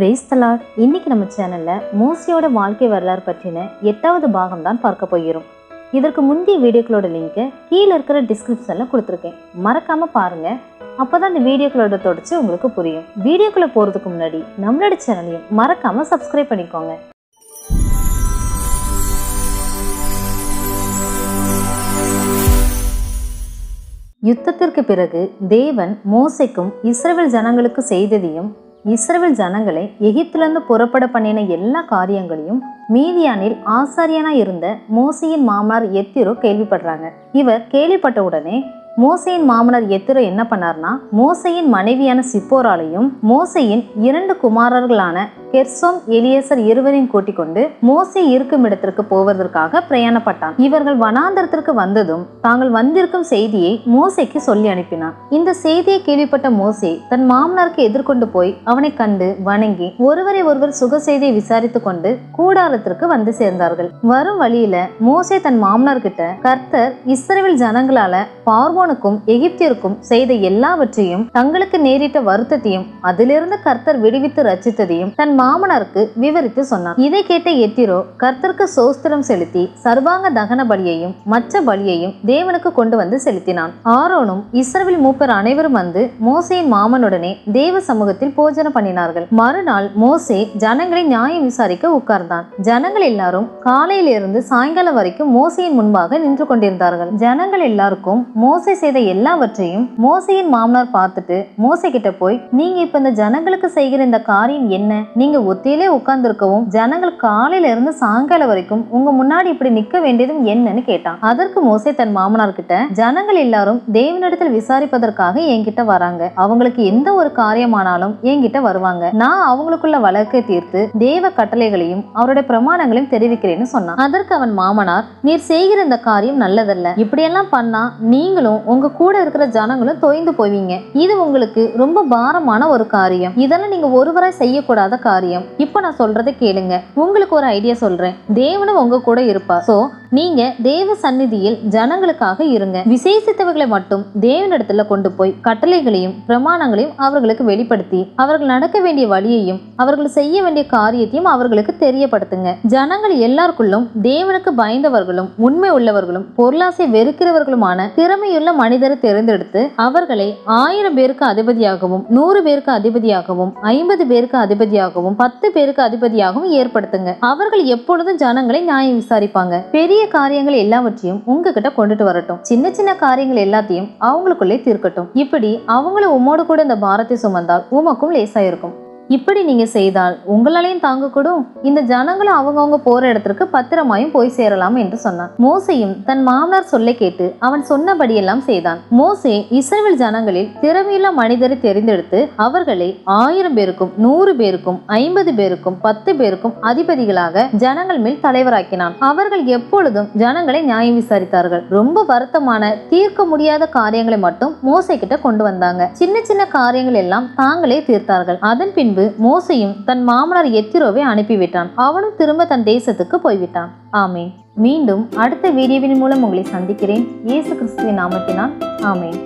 Brace தலாட் இன்னைக்கு நம்ம சேனல்ல மோசியோட வாழ்க்கை வரலாறு பற்றின எட்டாவது பாகம் தான் பார்க்க போகிறோம். இதற்கு முந்தைய வீடியோக்களோட லிங்கை கீழே இருக்கிற டிஸ்கிரிப்ஷன்ல கொடுத்துருக்கேன். மறக்காம பாருங்க. அப்பதான் இந்த வீடியோக்களோட தொடர்ச்சி உங்களுக்கு புரியும். வீடியோக்குள்ள போறதுக்கு முன்னாடி நம்மளோட சேனலையும் மறக்காம சப்ஸ்கிரைப் பண்ணிக்கோங்க. யுத்தத்திற்கு பிறகு தேவன் மோசைக்கும் இஸ்ரேல் ஜனங்களுக்கு செய்ததையும் இஸ்ரவேல் ஜனங்களை எகிப்திலிருந்து புறப்பட பண்ணின எல்லா காரியங்களையும் மீதியானில் ஆசாரியனா இருந்த மோசையின் மாமனார் எத்திரோ கேள்விப்படுறாங்க. இவர் கேள்விப்பட்ட உடனே மோசையின் மாமனார் எத்திரோ என்ன பண்ணார்னா மோசையின் மனைவியான சிப்போராலையும் மோசையின் இரண்டு குமாரர்களான கெர்சோம் எலியசர் இருவரையும் கூட்டிக் கொண்டு மோசை இருக்கும் இடத்திற்கு போவதற்காக பிரயாணப்பட்டான். இவர்கள் வனாந்தரத்திற்கு வந்ததும் தாங்கள் வந்திருக்கும் செய்தியை மோசைக்கு சொல்லி அனுப்பினான். இந்த செய்தியை கேள்விப்பட்ட மோசே தன் மாமனாருக்கு எதிர்கொண்டு போய் அவனை கண்டு வணங்கி ஒருவரை ஒருவர் சுக செய்தியை விசாரித்து கொண்டு கூடாரத்திற்கு வந்து சேர்ந்தார்கள். வரும் வழியில மோசே தன் மாமனார் கிட்ட கர்த்தர் இஸ்ரேவில் ஜனங்களால பார்வோனுக்கும் எகிப்தியருக்கும் செய்த எல்லாவற்றையும் தங்களுக்கு நேரிட்ட வருத்தத்தையும் அதிலிருந்து கர்த்தர் விடுவித்து ரச்சித்ததையும் தன் மாமனாருக்கு விவரித்து சொன்னான் இதை கேட்ட எத்திரோ கர்த்தருக்கு சோஸ்திரம் செலுத்தி சர்வாங்க தகன பலியையும் மற்ற பலியையும் தேவனுக்கு கொண்டு வந்து செலுத்தினான். ஆரோனும் இஸ்ரவில் மூப்பர் அனைவரும் வந்து மோசையின் மாமனுடனே தேவ சமூகத்தில் போஜனம் பண்ணினார்கள். மறுநாள் மோசே ஜனங்களை நியாயம் விசாரிக்க உட்கார்ந்தான். ஜனங்கள் எல்லாரும் காலையிலிருந்து சாயங்காலம் வரைக்கும் மோசையின் முன்பாக நின்று கொண்டிருந்தார்கள். ஜனங்கள் எல்லாருக்கும் மோசை செய்த எல்லாவற்றையும் மோசையின் மாமனார் பார்த்துட்டு மோசை கிட்ட போய் நீங்க இப்ப இந்த ஜனங்களுக்கு செய்கிற இந்த காரியம் என்ன? நீங்க ஒத்தையிலே உட்கார்ந்துருக்கவும் ஜனங்கள் காலையில இருந்து சாயங்காலம் வரைக்கும் உங்க முன்னாடி இப்படி நிக்க வேண்டியதும் என்னன்னு கேட்டான். அதற்கு மோசே தன் மாமனார் கிட்ட ஜனங்கள் எல்லாரும் தேவனிடத்தில் விசாரிப்பதற்காக என்கிட்ட வராங்க. அவங்களுக்கு எந்த ஒரு காரியமானாலும் என்கிட்ட வருவாங்க. நான் அவங்களுக்குள்ள வழக்கை தீர்த்து தேவ கட்டளைகளையும் அவருடைய பிரமாணங்களையும் தெரிவிக்கிறேன்னு சொன்னான். அதற்கு அவன் மாமனார் நீர் செய்கிற இந்த காரியம் நல்லதல்ல. இப்படியெல்லாம் பண்ணா நீங்களும் உங்க கூட இருக்கிற ஜனங்களும் தொய்ந்து போவீங்க. இது உங்களுக்கு ரொம்ப பாரமான ஒரு காரியம். இதெல்லாம் நீங்க ஒருவராய் செய்யக்கூடாத காரியம் இப்போ நான் சொல்றதை கேளுங்க. உங்களுக்கு ஒரு ஐடியா சொல்றேன். தேவனும் உங்க கூட இருப்பா. சோ நீங்க தேவ சந்நிதியில் ஜனங்களுக்காக இருங்க. விசேஷித்தவர்களை மட்டும் தேவனிடத்துல கொண்டு போய் கட்டளைகளையும் பிரமாணங்களையும் அவர்களுக்கு வெளிப்படுத்தி அவர்கள் நடக்க வேண்டிய வழியையும் அவர்கள் செய்ய வேண்டிய காரியத்தையும் அவர்களுக்கு தெரியப்படுத்துங்க. ஜனங்கள் எல்லாருக்குள்ளும் தேவனுக்கு பயந்தவர்களும் உண்மை உள்ளவர்களும் பொருளாசை வெறுக்கிறவர்களுமான திறமையுள்ள மனிதரை தேர்ந்தெடுத்து அவர்களை ஆயிரம் பேருக்கு அதிபதியாகவும் நூறு பேருக்கு அதிபதியாகவும் ஐம்பது பேருக்கு அதிபதியாகவும் பத்து பேருக்கு அதிபதியாகவும் ஏற்படுத்துங்க. அவர்கள் எப்பொழுதும் ஜனங்களை நியாயம் விசாரிப்பாங்க. பெரிய காரியங்கள் எல்லாவற்றையும் உங்ககிட்ட கொண்டுட்டு வரட்டும். சின்ன சின்ன காரியங்கள் எல்லாத்தையும் அவங்களுக்குள்ளே தீர்க்கட்டும். இப்படி அவங்கள உம்மோடு கூட இந்த பாரத்தை சுமந்தால் உமக்கும் லேசா இருக்கும் இப்படி நீங்க செய்தால் உங்களாலையும் தாங்கக்கூடும். இந்த ஜனங்களும் அவங்கவுங்க போற இடத்திற்கு பத்திரமாயும் போய் சேரலாம் என்று சொன்னான். மோசையும் தன் மாமனார் சொல்ல கேட்டு அவன் சொன்னபடியெல்லாம் செய்தான். மோசே இஸ்ரேல் ஜனங்களில் திறமையுள்ள மனிதரை தெரிந்தெடுத்து அவர்களை ஆயிரம் பேருக்கும் நூறு பேருக்கும் ஐம்பது பேருக்கும் பத்து பேருக்கும் அதிபதிகளாக ஜனங்கள் மேல் தலைவராக்கினான். அவர்கள் எப்பொழுதும் ஜனங்களை நியாயம் விசாரித்தார்கள். ரொம்ப வருத்தமான தீர்க்க முடியாத காரியங்களை மட்டும் மோசை கிட்ட கொண்டு வந்தாங்க. சின்ன சின்ன காரியங்கள் எல்லாம் தாங்களே தீர்த்தார்கள். அதன் பின்பு மோசையும் தன் மாமனார் எத்திரோவை அனுப்பிவிட்டான். அவனும் திரும்ப தன் தேசத்துக்கு போய்விட்டான். ஆமே மீண்டும் அடுத்த வீடியோவின் மூலம் உங்களை சந்திக்கிறேன். இயேசு கிறிஸ்துவின் நாமத்தினால். ஆமேன்.